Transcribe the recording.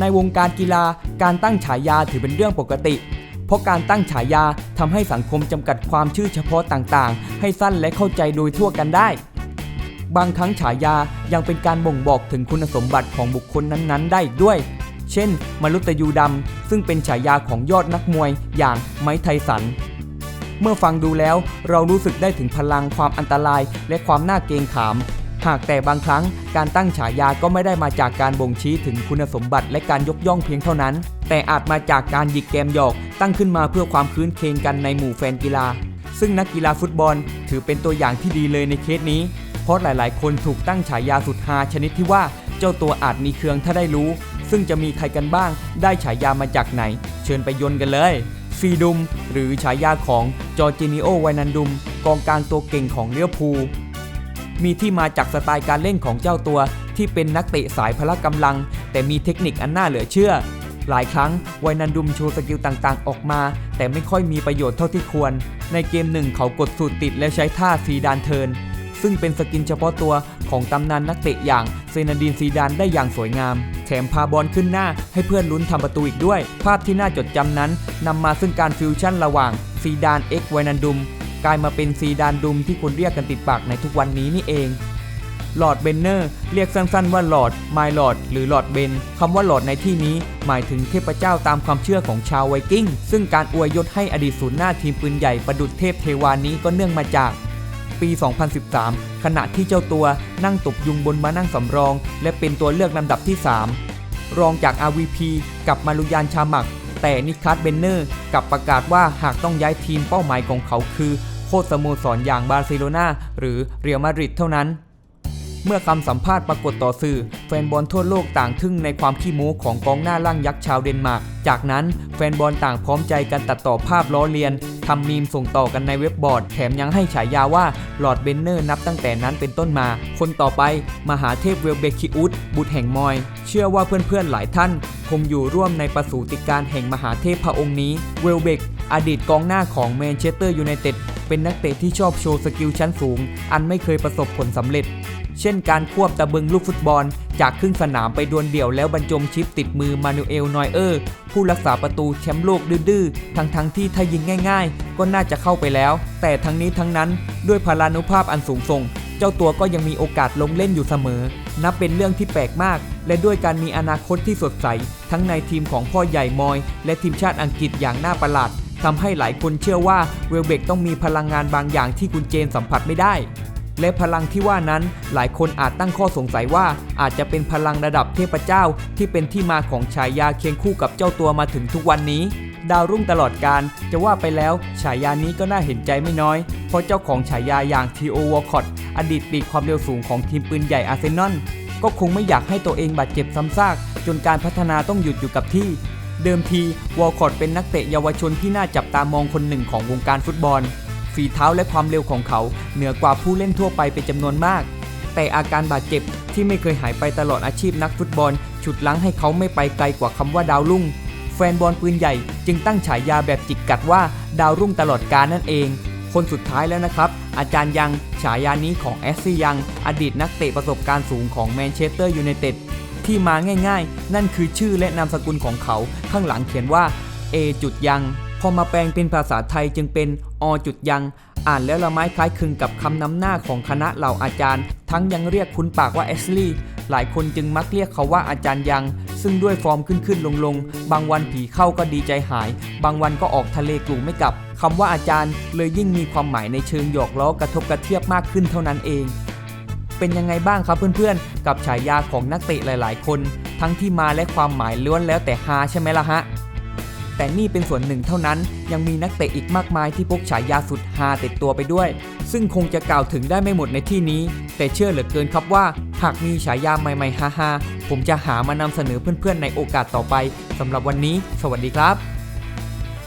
ในวงการกีฬาการตั้งฉายาถือเป็นเรื่องปกติ เพราะการตั้งฉายาทำให้สังคมจำกัดความชื่อเฉพาะต่างๆ ให้สั้นและเข้าใจโดยทั่วกันได้ บางครั้งฉายายังเป็นการบ่งบอกถึงคุณสมบัติของบุคคลนั้นๆ ได้อีกด้วย เช่นมรุตยูดำซึ่งเป็นฉายาของยอดนักมวยอย่างไม้ไทสันเมื่อฟังดูแล้วเรารู้สึกได้ถึงพลังความอันตรายและความน่าเกรงขาม หากแต่บางครั้งการตั้งฉายาก็ไม่ได้มาจากการบ่งชี้ถึงคุณสมบัติและการยกย่องเพียงเท่านั้น แต่อาจมาจากการหยิกแกมหยอก ตั้งขึ้นมาเพื่อความคืนเคงกันในหมู่แฟนกีฬา ซึ่งนักกีฬาฟุตบอลถือเป็นตัวอย่างที่ดีเลยในเคสนี้ เพราะหลายๆ คนถูกตั้งฉายาสุดฮาชนิดที่ว่าเจ้าตัวอาจมีเครืองถ้าได้รู้ ซึ่งจะมีใครกันบ้าง ได้ฉายามาจากไหน เชิญไปยนกันเลยฟีดุม หรือฉายาของจอร์จินิโอไวนันดุม กองกลางตัวเก่งของเลี้ยวภู มีที่มาจากสไตล์การเล่นของเจ้าตัว ที่เป็นนักเตะสายพละกำลัง แต่มีเทคนิคอันน่าเหลือเชื่อ หลายครั้งไวนันดุมโชว์สกิลต่างๆ ออกมา แต่ไม่ค่อยมีประโยชน์เท่าที่ควร ในเกมหนึ่งเขากดสูตรติดและใช้ท่าซีดานเทิน ซึ่งเป็นสกินเฉพาะตัวของตำนานนักเตะอย่างเซนาดีนซีดานได้อย่างสวยงาม แถมพาบอลขึ้นหน้าให้เพื่อนลุ้นทำประตูอีกด้วย ภาพที่น่าจดจำนั้นนำมาซึ่งการฟิวชั่นระหว่างซีดานเอ็กไวนันดุม กลายมาเป็นซีดานดุมที่คนเรียกกันติดปากในทุกวันนี้นี่เองหลอร์ดเบนเนอร์เรียกสั้นๆว่าหลอร์ดไมลอร์ดหรือหลอร์ดเบนคำว่าหลอร์ดในที่นี้ หมายถึงเทพเจ้าตามความเชื่อของชาวไวกิ้ง ซึ่งการอวยยศให้อดีตศูนย์หน้าทีมปืนใหญ่ประดุจเทพเทวานี้ก็เนื่องมาจากปี 2013 ขณะที่เจ้าตัวนั่งตบยุงบนมานั่งสำรอง และเป็นตัวเลือกลำดับที่ 3 รองจาก RVP กับมารุยานชามัก แต่นิคัสเบนเนอร์กับประกาศว่าหากต้องย้ายทีมเป้าหมายของเขาคือโคสโมสรอย่างบาร์เซโลนาหรือเรอัลมาดริดเท่านั้น เมื่อคำสัมภาษณ์ปรากฏต่อสื่อ แฟนบอลทั่วโลกต่างทึ่งในความขี้โม้ของกองหน้าล่างยักษ์ชาวเดนมาร์ก จากนั้นแฟนบอลต่างพร้อมใจกันตัดต่อภาพล้อเลียน ทำมีมส่งต่อกันในเว็บบอร์ด แถมยังให้ฉายาว่าหลอร์ดเบนเนอร์นับตั้งแต่นั้นเป็นต้นมา คนต่อไปมหาเทพเวลเบคิอุสบุตรแห่งมอย เชื่อว่าเพื่อนๆหลายท่าน คงอยู่ร่วมในประสูติการแห่งมหาเทพพระองค์นี้ เวลเบกอดีตกองหน้าของแมนเชสเตอร์ยูไนเต็ดเป็นนักเตะที่ชอบโชว์สกิลชั้นสูง อันไม่เคยประสบผลสำเร็จ เช่นการควบตะบึงลูกฟุตบอล จากครึ่งสนามไปดวลเดี่ยวแล้วบรรจงชิปติดมือมานูเอลนอยเออร์ผู้รักษาประตูแชมป์โลกดื้อๆ ทั้งๆทที่ถ้ายิงง่าย ๆ ก็น่าจะเข้าไปแล้ว แต่ทั้งนี้ทั้งนั้นด้วยพลานุภาพอันสูงส่ง เจ้าตัวก็ยังมีโอกาสลงเล่นอยู่เสมอ นับเป็นเรื่องที่แปลกมาก และด้วยการมีอนาคตที่สดใส ทั้งในทีมของพ่อใหญ่มอย และทีมชาติอังกฤษอย่างน่าประหลาดทำให้หลายคนเชื่อว่าเวลเบกต้องมีพลังงานบางอย่างที่คุณเจนสัมผัสไม่ได้ และพลังที่ว่านั้นหลายคนอาจตั้งข้อสงสัยว่าอาจจะเป็นพลังระดับเทพเจ้า ที่เป็นที่มาของฉายาเคียงคู่กับเจ้าตัวมาถึงทุกวันนี้ ดาวรุ่งตลอดการจะว่าไปแล้วฉายานี้ก็น่าเห็นใจไม่น้อย เพราะเจ้าของฉายาอย่างทีโอวอลคอตอดีตปีกความเร็วสูงของทีมปืนใหญ่อาร์เซนอลก็คงไม่อยากให้ตัวเองบาดเจ็บซ้ำซาก จนการพัฒนาต้องหยุดอยู่กับที่ เดิมทีวอลคอตเป็นนักเตะเยาวชนที่น่าจับตามองคนหนึ่งของวงการฟุตบอล ฝีเท้าและความเร็วของเขา เหนือกว่าผู้เล่นทั่วไปเป็นจำนวนมาก แต่อาการบาดเจ็บที่ไม่เคยหายไปตลอดอาชีพนักฟุตบอล ฉุดลังให้เขาไม่ไปไกลกว่าคำว่าดาวรุ่ง แฟนบอลปืนใหญ่จึงตั้งฉายาแบบจิกกัดว่าดาวรุ่งตลอดกาลนั่นเอง คนสุดท้ายแล้วนะครับ อาจารย์ยังฉายานี้ของแอสซี่ยัง อดีตนักเตะประสบการณ์สูงของแมนเชสเตอร์ยูไนเต็ดที่มาง่ายๆ นั่นคือชื่อและนามสกุลของเขา ข้างหลังเขียนว่า A จุดยังพอมาแปลงเป็นภาษาไทยจึงเป็น อจุดยัง อ่านแล้วละไม้คล้ายคลึงกับคำนำหน้าของคณะเหล่าอาจารย์ ทั้งยังเรียกคุ้นปากว่าแอชลีย์หลายคนจึงมักเรียกเขาว่าอาจารย์ยัง ซึ่งด้วยฟอร์มขึ้นขึ้นลงลงบางวันผีเข้าก็ดีใจหาย บางวันก็ออกทะเลกลุ่ไม่กลับคำว่าอาจารย์เลยยิ่งมีความหมายในเชิงหยอกล้อกระทบกระเทียบมากขึ้นเท่านั้นเองเป็นยังไงบ้างครับเพื่อนๆ กับฉายาของนักเตะหลายๆ คน ทั้งที่มาและความหมายล้วนแล้วแต่ฮาใช่ไหมล่ะฮะ แต่นี่เป็นส่วนหนึ่งเท่านั้น ยังมีนักเตะอีกมากมายที่พกฉายาสุดฮาติดตัวไปด้วย ซึ่งคงจะกล่าวถึงได้ไม่หมดในที่นี้ แต่เชื่อเหลือเกินครับว่า หากมีฉายาใหม่ๆฮาๆผมจะหามานำเสนอเพื่อนๆในโอกาสต่อไปสำหรับวันนี้ สวัสดีครับ